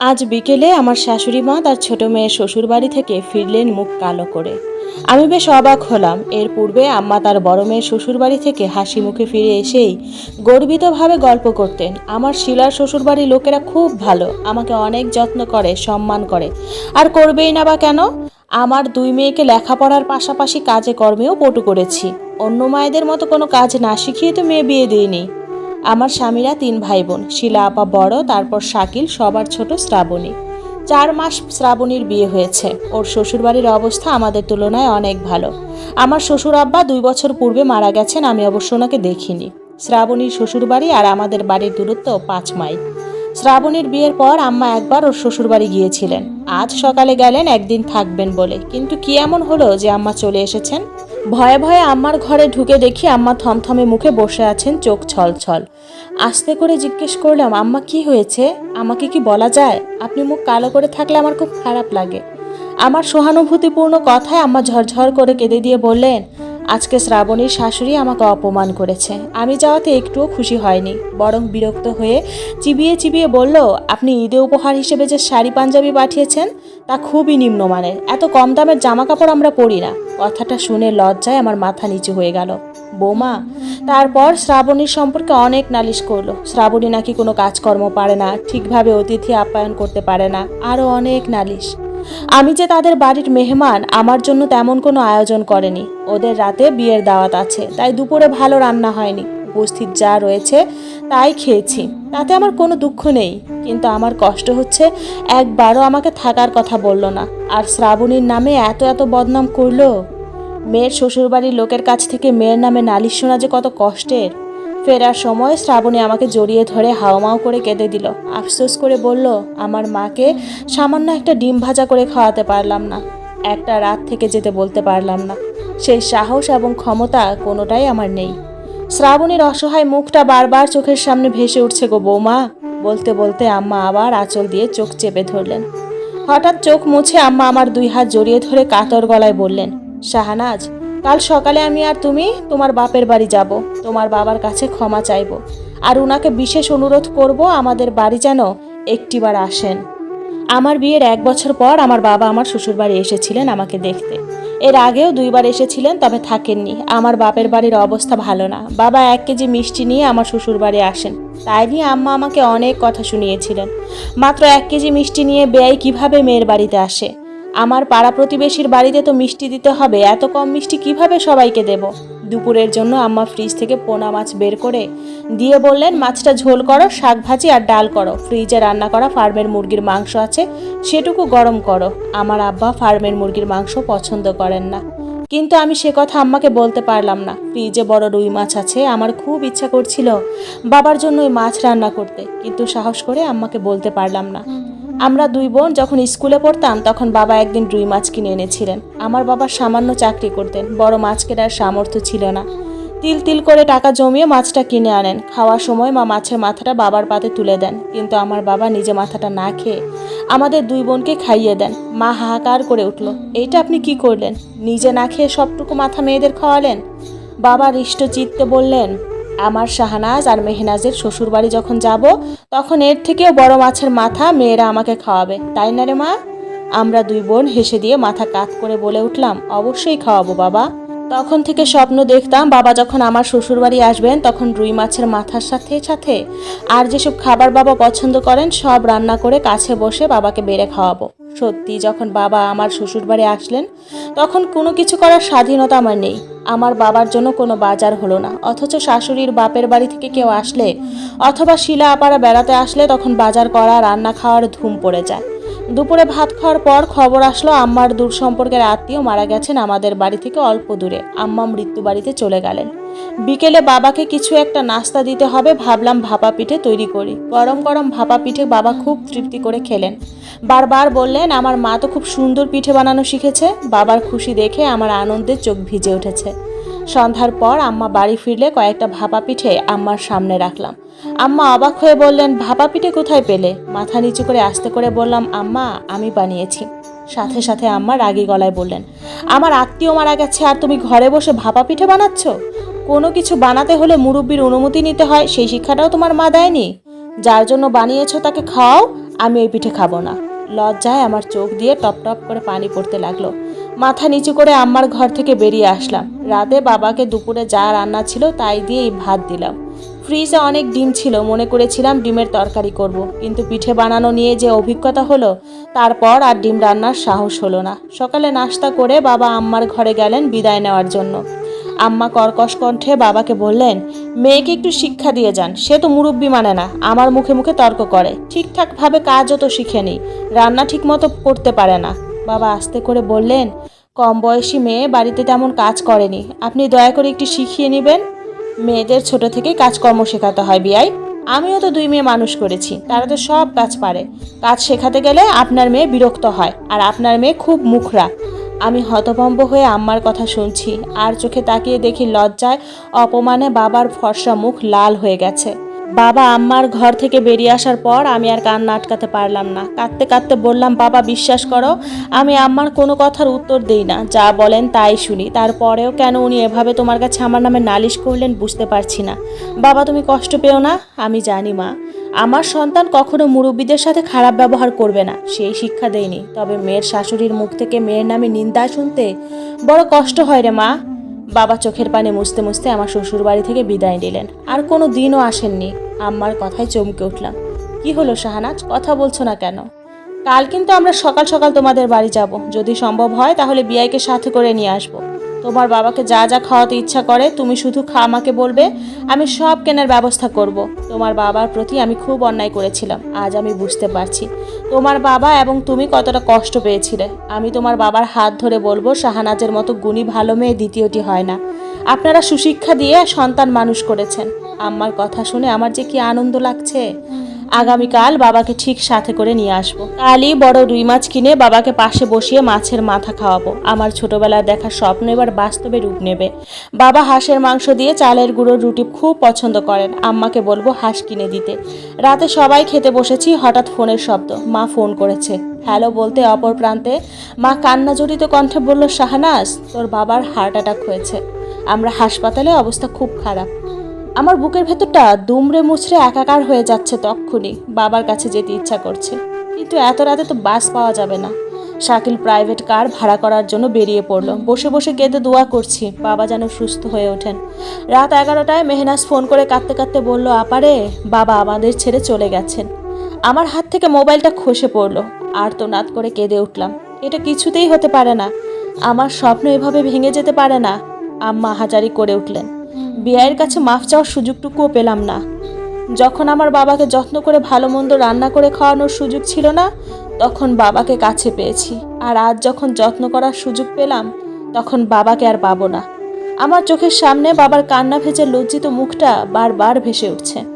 আজ বিকেলে আমার শাশুড়ি মা তার ছোট মেয়ের শ্বশুর বাড়ি থেকে ফিরলেন মুখ কালো করে। আমি বেশ অবাক হলাম। এর পূর্বে আম্মা তার বড় মেয়ের শ্বশুর বাড়ি থেকে হাসি মুখে ফিরে এসেই গর্বিতভাবে গল্প করতেন। আমার শিলার শ্বশুর বাড়ির লোকেরা খুব ভালো, আমাকে অনেক যত্ন করে, সম্মান করে। আর করবেই না বা কেন? আমার দুই মেয়েকে লেখাপড়ার পাশাপাশি কাজে কর্মেও পটু করেছি। অন্য মায়েদের মতো কোনো কাজ না শিখিয়ে তো মেয়ে বিয়ে দিইনি। আমার স্বামীরা তিন ভাই বোন শিলা, আপা, বড়, তারপর শাকিল, সবার ছোট শ্রাবণী। চার মাস শ্রাবণীর বিয়ে হয়েছে। ওর শ্বশুরবাড়ির অবস্থা আমাদের তুলনায় অনেক ভালো। আমার শ্বশুর আব্বা দুই বছর পূর্বে মারা গেছেন, আমি অবশ্য ওনাকে দেখিনি। শ্রাবণীর শ্বশুরবাড়ি আর আমাদের বাড়ির দূরত্ব পাঁচ মাইল। শ্রাবণীর বিয়ের পর আম্মা একবার ওর শ্বশুরবাড়ি গিয়েছিলেন। আজ সকালে গেলেন, একদিন থাকবেন বলে। কিন্তু কি এমন হলো যে আম্মা চলে এসেছেন? ভয়ে ভয়ে আম্মার ঘরে ঢুকে দেখি আম্মা থমথমে মুখে বসে আছেন, চোখ ছলছল। আস্তে করে জিজ্ঞেস করলাম, আম্মা, কি হয়েছে? আমাকে কি বলা যায়? আপনি মুখ কালো করে থাকলে আমার খুব খারাপ লাগে। আমার সহানুভূতিপূর্ণ কথায় আম্মা ঝরঝর করে কেঁদে দিয়ে বললেন, আজকে শ্রাবণীর শাশুড়ি আমাকে অপমান করেছে। আমি যাওয়াতে একটুও খুশি হয়নি। বরং বিরক্ত হয়ে চিবিয়ে চিবিয়ে বলল, আপনি ঈদে উপহার হিসেবে যে শাড়ি পাঞ্জাবি পাঠিয়েছেন তা খুবই নিম্নমানের। এত কম দামের জামা কাপড় আমরা পরি না। কথাটা শুনে লজ্জায় আমার মাথা নিচু হয়ে গেল। বৌমা, তারপর শ্রাবণীর সম্পর্কে অনেক নালিশ করল। শ্রাবণী নাকি কোনো কাজকর্ম পারে না, ঠিকভাবে অতিথি আপ্যায়ন করতে পারে না আরও অনেক নালিশ। আমি যে তাদের বাড়ির মেহমান, আমার জন্য তেমন কোনো আয়োজন করেনি। ওদের রাতে বিয়ের দাওয়াত আছে, তাই দুপুরে ভালো রান্না হয়নি। উপস্থিত যা রয়েছে তাই খেয়েছি। তাতে আমার কোনো দুঃখ নেই, কিন্তু আমার কষ্ট হচ্ছে একবারও আমাকে থাকার কথা বলল না। আর শ্রাবণীর নামে এত এত বদনাম করল? মেয়ের শ্বশুরবাড়ির লোকের কাছ থেকে মেয়ের নামে নালিশ শোনা যে কত কষ্টের। ফেরার সময় শ্রাবণী আমাকে জড়িয়ে ধরে হাওমাও করে কেঁদে দিল। আফসোস করে বলল, আমার মাকে সামান্য একটা ডিম ভাজা করে খাওয়াতে পারলাম না। একটা রাত থেকে যেতে বলতে পারলাম না। সেই সাহস এবং ক্ষমতা কোনোটাই আমার নেই। শ্রাবণীর অসহায় মুখটা বারবার চোখের সামনে ভেসে উঠছে গো বৌমা। বলতে বলতে আম্মা আবার আঁচল দিয়ে চোখ চেপে ধরলেন। হঠাৎ চোখ মুছে আম্মা আমার দুই হাত জড়িয়ে ধরে কাতর গলায় বললেন, শাহানাজ, কাল সকালে আমি আর তুমি তোমার বাপের বাড়ি যাব। তোমার বাবার কাছে ক্ষমা চাইব। আর উনাকে বিশেষ অনুরোধ করব আমাদের বাড়ি যেন একটিবার আসেন। আমার বিয়ের এক বছর পর আমার বাবা আমার শ্বশুরবাড়ি এসেছিলেন আমাকে দেখতে। এর আগেও দুইবার এসেছিলেন, তবে থাকেননি। আমার বাপের বাড়ির অবস্থা ভালো না। বাবা এক কেজি মিষ্টি নিয়ে আমার শ্বশুর বাড়ি আসেন। তাই নিয়ে আম্মা আমাকে অনেক কথা শুনিয়েছিলেন। মাত্র এক কেজি মিষ্টি নিয়ে ব্যয় কীভাবে মেয়ের বাড়িতে আসে? আমার পাড়া প্রতিবেশীর বাড়িতে তো মিষ্টি দিতে হবে, এত কম মিষ্টি কীভাবে সবাইকে দেব? দুপুরের জন্য আম্মা ফ্রিজ থেকে পোনা মাছ বের করে দিয়ে বললেন, মাছটা ঝোল করো, শাক ভাজি আর ডাল করো। ফ্রিজে রান্না করা ফার্মের মুরগির মাংস আছে, সেটুকু গরম করো। আমার আব্বা ফার্মের মুরগির মাংস পছন্দ করেন না। কিন্তু আমি সে কথা আম্মাকে বলতে পারলাম না। ফ্রিজে বড় রুই মাছ আছে, আমার খুব ইচ্ছা করছিল বাবার জন্য ওই মাছ রান্না করতে। কিন্তু সাহস করে আম্মাকে বলতে পারলাম না। আমরা দুই বোন যখন স্কুলে পড়তাম, তখন বাবা একদিন রুই মাছ কিনে এনেছিলেন। আমার বাবা সামান্য চাকরি করতেন, বড় মাছ কেনার সামর্থ্য ছিল না। তিল তিল করে টাকা জমিয়ে মাছটা কিনে আনেন। খাওয়ার সময় মা মাছের মাথাটা বাবার পাতে তুলে দেন, কিন্তু আমার বাবা নিজে মাথাটা না খেয়ে আমাদের দুই বোনকে খাইয়ে দেন। মা হাহাকার করে উঠল, এইটা আপনি কি করলেন? নিজে না খেয়ে সবটুকু মাথা মেয়েদের খাওয়ালেন? বাবা হৃষ্ট চিত্তে বললেন আমার শাহনাজ আর মেহনাজের শ্বশুরবাড়ি যখন যাব, তখন এর থেকেও বড় মাছের মাথা মেয়েরা আমাকে খাওয়াবে। তাই না রে মা? আমরা দুই বোন হেসে দিয়ে মাথা কাত করে বলে উঠলাম, অবশ্যই খাওয়াবো বাবা। তখন থেকে স্বপ্ন দেখতাম বাবা যখন আমার শ্বশুরবাড়ি আসবেন, তখন রুই মাছের মাথার সাথে সাথে আর যেসব খাবার বাবা পছন্দ করেন, সব রান্না করে কাছে বসে বাবাকে বেড়ে খাওয়াবো। সত্যি যখন বাবা আমার শ্বশুরবাড়ি আসলেন, তখন কোনো কিছু করার স্বাধীনতা আমার নেই। আমার বাবার জন্য কোনো বাজার হলো না। অথচ শাশুড়ির বাপের বাড়ি থেকে কেউ আসলে, অথবা শিলা আপারা বেড়াতে আসলে তখন বাজার করা, রান্না খাওয়ার ধুম পড়ে যায়। দুপুরে ভাত খাওয়ার পর খবর আসলো, আম্মার দূর সম্পর্কের আত্মীয় মারা গেছেন আমাদের বাড়ি থেকে অল্প দূরে। আম্মা মৃত্যু বাড়িতে চলে গেলেন। বিকেলে বাবাকে কিছু একটা নাস্তা দিতে হবে ভাবলাম ভাপা পিঠে তৈরি করি। গরম গরম ভাপা পিঠে বাবা খুব তৃপ্তি করে খেলেন। বারবার বললেন, আমার মা তো খুব সুন্দর পিঠে বানানো শিখেছে। বাবার খুশি দেখে আমার আনন্দে চোখ ভিজে উঠেছে। সন্ধ্যার পর আম্মা বাড়ি ফিরলে কয়েকটা ভাপা পিঠে আম্মার সামনে রাখলাম। আম্মা অবাক হয়ে বললেন, ভাপা পিঠে কোথায় পেলে? মাথা নিচু করে আস্তে করে বললাম, আম্মা, আমি বানিয়েছি। সাথে সাথে আম্মা রাগী গলায় বললেন, আমার আত্মীয় মারা গেছে, আর তুমি ঘরে বসে ভাপা পিঠে বানাচ্ছ? কোনো কিছু বানাতে হলে মুরব্বীর অনুমতি নিতে হয়, সেই শিক্ষাটাও তোমার মা দেয়নি। যার জন্য বানিয়েছো তাকে খাও আমি এই পিঠে খাব না। লজ্জায় আমার চোখ দিয়ে টপ টপ করে পানি পড়তে লাগল। মাথা নিচু করে আম্মার ঘর থেকে বেরিয়ে আসলাম। রাতে বাবাকে দুপুরে যা রান্না ছিল তাই দিয়েই ভাত দিলাম। ফ্রিজে অনেক ডিম ছিল, মনে করেছিলাম ডিমের তরকারি করব। কিন্তু পিঠে বানানো নিয়ে যে অভিজ্ঞতা হলো, তারপর আর ডিম রান্নার সাহস হলো না। সকালে নাস্তা করে বাবা আম্মার ঘরে গেলেন বিদায় নেওয়ার জন্য। আম্মা কর্কশ কণ্ঠে বাবাকে বললেন, মেয়েকে একটু শিক্ষা দিয়ে যান। সে তো মুরব্বী মানে না। আমার মুখে মুখে তর্ক করে। ঠিকঠাকভাবে কাজও তো শিখেনি রান্না ঠিকমতো করতে পারে না। বাবা আস্তে করে বললেন, কম বয়সী মেয়ে বাড়িতে তেমন কাজ করেনি। আপনি দয়া করে একটু শিখিয়ে নেবেন। মেয়েদের ছোট থেকেই কাজকর্ম শেখাতে হয় বিয়াই আমিও তো দুই মেয়ে মানুষ করেছি, তারা তো সব কাজ পারে। কাজ শেখাতে গেলে আপনার মেয়ে বিরক্ত হয়, আর আপনার মেয়ে খুব মুখরা। আমি হতভম্ব হয়ে আম্মার কথা শুনছি, আর চোখে তাকিয়ে দেখি লজ্জায়, অপমানে বাবার ফর্সা মুখ লাল হয়ে গেছে। বাবা, আম্মার ঘর থেকে বেরিয়ে আসার পর আমি আর কান্না আটকাতে পারলাম না। কাঁদতে কাঁদতে বললাম, বাবা, বিশ্বাস করো, আমি আম্মার কোনো কথার উত্তর দেই না। যা বলেন তাই শুনি। তারপরেও কেন উনি এভাবে তোমার কাছে আমার নামে নালিশ করলেন বুঝতে পারছি না। বাবা, তুমি কষ্ট পেও না? আমি জানি, মা। আমার সন্তান কখনো মুরব্বীদের সাথে খারাপ ব্যবহার করবে না। সেই শিক্ষা দেয়নি তবে মেয়ের শাশুড়ির মুখ থেকে মেয়ের নামে নিন্দা শুনতে বড় কষ্ট হয় রে, মা। বাবা চোখের পানে মুছতে মুছতে আমার শ্বশুর বাড়ি থেকে বিদায় নিলেন। আর কোনো দিনও আসেননি। আম্মার কথায় চমকে উঠলাম। কি হলো শাহানাজ কথা বলছো না কেন? কাল কিন্তু আমরা সকাল সকাল তোমাদের বাড়ি যাব। যদি সম্ভব হয় তাহলে বিয়াইকে সাথে করে নিয়ে আসব। তোমার বাবাকে যা যা খাওয়াতে ইচ্ছা করে তুমি শুধু খা, আমাকে বলবে, আমি সব কেনার ব্যবস্থা করব। তোমার বাবার প্রতি আমি খুব অন্যায় করেছিলাম, আজ আমি বুঝতে পারছি। তোমার বাবা এবং তুমি কতটা কষ্ট পেয়েছিলে। আমি তোমার বাবার হাত ধরে বলব, শাহানাজের মতো গুণী ভালো মেয়ে দ্বিতীয়টি হয় না। আপনারা সুশিক্ষা দিয়ে সন্তান মানুষ করেছেন। আম্মার কথা শুনে আমার যে কি আনন্দ লাগছে। আগামীকাল বাবাকে ঠিক সাথে করে নিয়ে আসব। কালই বড় রুই মাছ কিনে বাবাকে পাশে বসিয়ে মাছের মাথা খাওয়াবো। আমার ছোটবেলার দেখা স্বপ্ন এবার বাস্তবে রূপ নেবে। বাবা হাঁসের মাংস দিয়ে চালের গুঁড়োর রুটি খুব পছন্দ করেন। আম্মাকে বলব হাঁস কিনে দিতে। রাতে সবাই খেতে বসেছি, হঠাৎ ফোনের শব্দ। মা ফোন করেছে। হ্যালো বলতে অপর প্রান্তে, মা কান্না জড়িত কণ্ঠে বলল, শাহনাজ, তোর বাবার হার্ট অ্যাটাক হয়েছে। আমরা হাসপাতালে অবস্থা খুব খারাপ। আমার বুকের ভেতরটা দুমড়ে মুচড়ে একাকার হয়ে যাচ্ছে তক্ষুনি, বাবার কাছে যেতে ইচ্ছা করছে। কিন্তু এত রাতে তো বাস পাওয়া যাবে না। শাকিল প্রাইভেট কার ভাড়া করার জন্য বেরিয়ে পড়ল। বসে বসে কেঁদে দোয়া করছি, বাবা যেন সুস্থ হয়ে ওঠেন। রাত এগারোটায় মেহনাজ ফোন করে কাঁদতে কাঁদতে বলল আপারে বাবা আমাদের ছেড়ে চলে গেছেন। আমার হাত থেকে মোবাইলটা খসে পড়ল। আর তো নাত করে কেঁদে উঠলাম। এটা কিছুতেই হতে পারে না। আমার স্বপ্ন এভাবে ভেঙে যেতে পারে না, আম্মা হাজারি করে উঠলেন। বিয়ের কাছে মাফ চাওয়ার সুযোগটুকুও পেলাম না। যখন আমার বাবাকে যত্ন করে ভালো মন্দ রান্না করে খাওয়ানোর সুযোগ ছিল না, তখন বাবাকে কাছে পেয়েছি। আর আজ যখন যত্ন করার সুযোগ পেলাম, তখন বাবাকে আর পাবো না। আমার চোখের সামনে বাবার কান্না ভেজে লজ্জিত মুখটা বারবার ভেসে উঠছে।